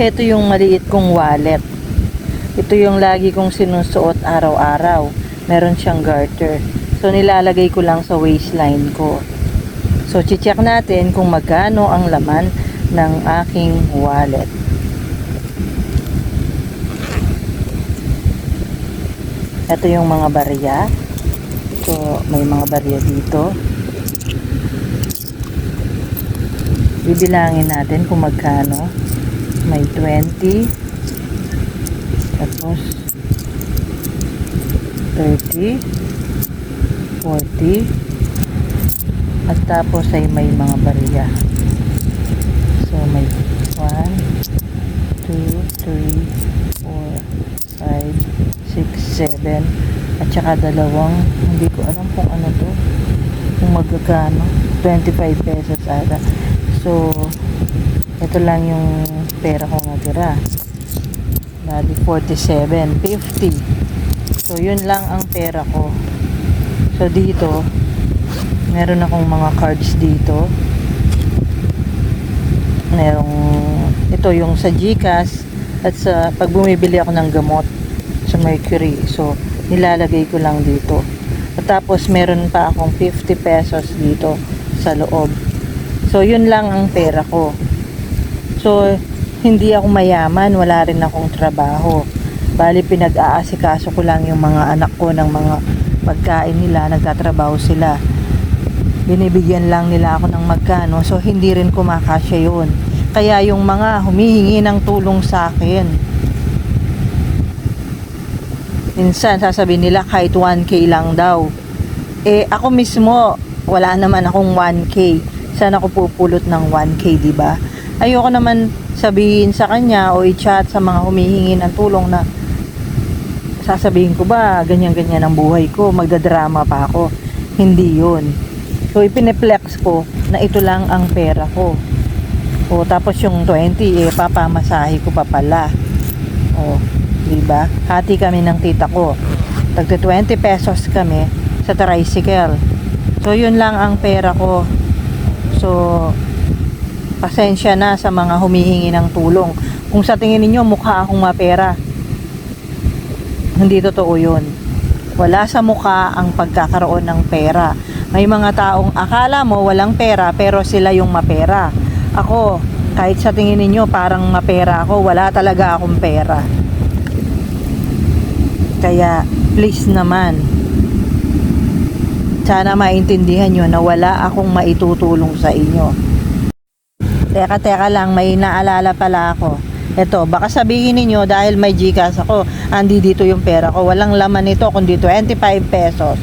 Ito yung maliit kong wallet. Ito yung lagi kong sinusuot araw-araw. Meron siyang garter. So, nilalagay ko lang sa waistline ko. So, check natin kung magkano ang laman ng aking wallet. Ito yung mga barya. So, may mga barya dito. Bibilangin natin kung magkano. May 20. Tapos, 30. 40. At tapos ay may mga barya. So, may 1, 2, 3, 4, 5, 6, 7. At saka dalawang, hindi ko alam kung ano to. Kung magkakano. 25 pesos ata. So, ito lang yung pera ko natira. Bali, 47, 50. So, yun lang ang pera ko. So, dito, meron akong mga cards dito. Merong, ito yung sa Gcash at sa pag bumibili ako ng gamot sa Mercury. So, nilalagay ko lang dito. At tapos, meron pa akong 50 pesos dito sa loob. So, yun lang ang pera ko. So, hindi ako mayaman, wala rin akong trabaho. Bali, pinag-aasikaso ko lang yung mga anak ko ng mga pagkain nila, nagtatrabaho sila. Binibigyan lang nila ako ng magkano, so hindi rin kumakasya yun. Kaya yung mga humihingi ng tulong sa akin, minsan sasabihin nila kahit 1K lang daw. Eh, ako mismo, wala naman akong 1K. Saan ako pupulot ng 1K, di ba? Ayoko naman sabihin sa kanya o i-chat sa mga humihingi ng tulong na sasabihin ko ba ganyan-ganyan ang buhay ko, magdadrama pa ako. Hindi yun. So, ipineplex ko na ito lang ang pera ko. O, tapos yung 20, eh, papamasahe ko pa pala. O, di ba? Hati kami ng tita ko. Tagte 20 pesos kami sa tricycle. So, yun lang ang pera ko. So, pasensya na sa mga humihingi ng tulong. Kung sa tingin ninyo mukha akong mapera, hindi totoo yun. Wala sa mukha ang pagkakaroon ng pera. May mga taong akala mo walang pera pero sila yung mapera. Ako, kahit sa tingin ninyo parang mapera ako, wala talaga akong pera. Kaya, please naman, sana maintindihan nyo na wala akong maitutulong sa inyo. Teka, teka lang, may naalala pala ako. Ito, baka sabihin ninyo dahil may Gcash ako, andi dito yung pera ko. Walang laman nito kundi 25 pesos.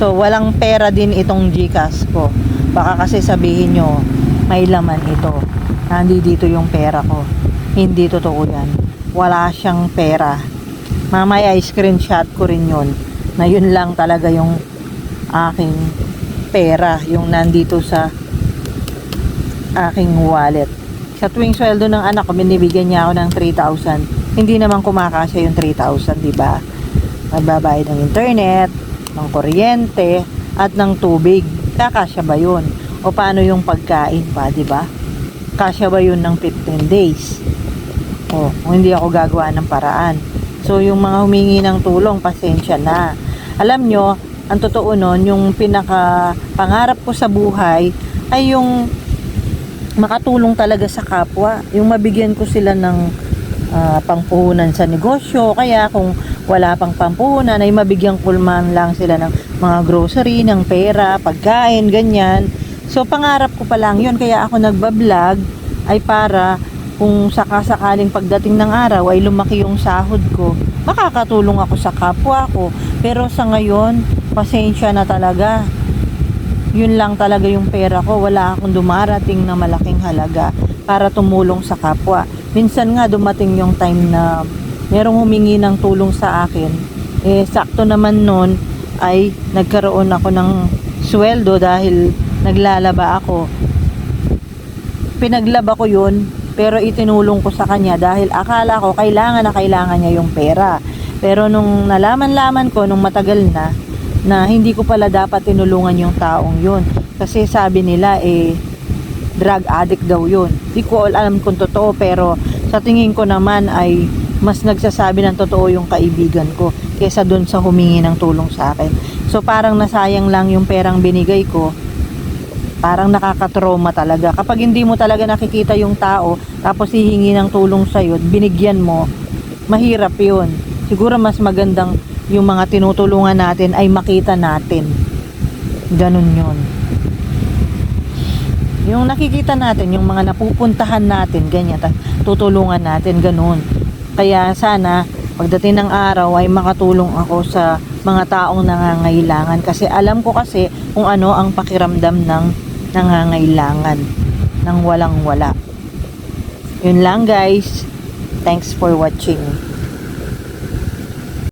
So, walang pera din itong Gcash ko. Baka kasi sabihin nyo, may laman ito. Andi dito yung pera ko. Hindi totoo yan. Wala siyang pera. Mamaya screenshot ko rin yun. Na yun lang talaga yung aking pera. Yung nandito sa aking wallet. Sa tuwing sweldo ng anak ko, binibigyan niya ako ng 3,000. Hindi naman kumakasya yung 3,000, di ba? Magbabayad ng internet, ng kuryente, at ng tubig. Kakasya ba yun? O paano yung pagkain pa, di ba? Kasya ba yun ng 15 days? O, kung hindi ako gagawa ng paraan. So, yung mga humingi ng tulong, pasensya na. Alam nyo, ang totoo nun, yung pinaka pangarap ko sa buhay ay yung makatulong talaga sa kapwa. Yung mabigyan ko sila ng ah, pangpuhunan sa negosyo. Kaya kung wala pang pampuhunan, ay mabigyan ko lang sila ng mga grocery, ng pera, pagkain, ganyan. So, pangarap ko pa lang yun. Kaya ako nagbablog ay para kung sakasakaling pagdating ng araw ay lumaki yung sahod ko, makakatulong ako sa kapwa ko. Pero sa ngayon, pasensya na talaga yun lang talaga yung pera ko. Wala akong dumarating na malaking halaga para tumulong sa kapwa. Minsan nga dumating yung time na merong humingi ng tulong sa akin. Eh, sakto naman nun ay nagkaroon ako ng sweldo dahil naglalaba ako. Pinaglaba ko yun, pero itinulong ko sa kanya dahil akala ko kailangan na kailangan niya yung pera. Pero nung nalaman-laman ko, nung matagal na, na hindi ko pala dapat tinulungan yung taong yun. Kasi sabi nila eh drug addict daw yun. Di ko alam kung totoo pero sa tingin ko naman ay mas nagsasabi ng totoo yung kaibigan ko kesa dun sa humingi ng tulong sa akin. So parang nasayang lang yung perang binigay ko. Parang nakakatrauma talaga. Kapag hindi mo talaga nakikita yung tao, tapos hihingi ng tulong sa'yo, binigyan mo, mahirap yun. Siguro mas magandang yung mga tinutulungan natin ay makita natin. Ganun yun. Yung nakikita natin, yung mga napupuntahan natin, ganyan, tutulungan natin, ganun. Kaya sana, pagdating ng araw ay makatulong ako sa mga taong nangangailangan. Kasi alam ko kasi kung ano ang pakiramdam ng nangangailangan, ng walang wala. Yun lang guys. Thanks for watching.